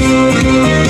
Música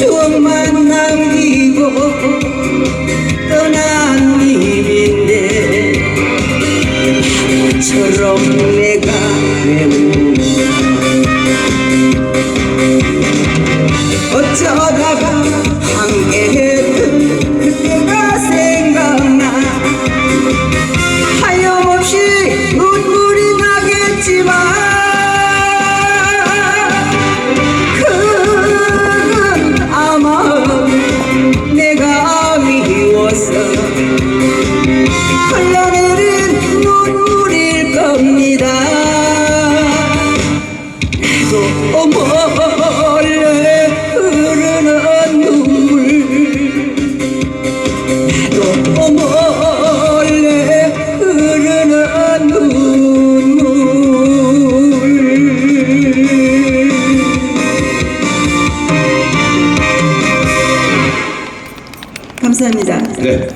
সম্মান নাম দিব 감사합니다. 네, 계속.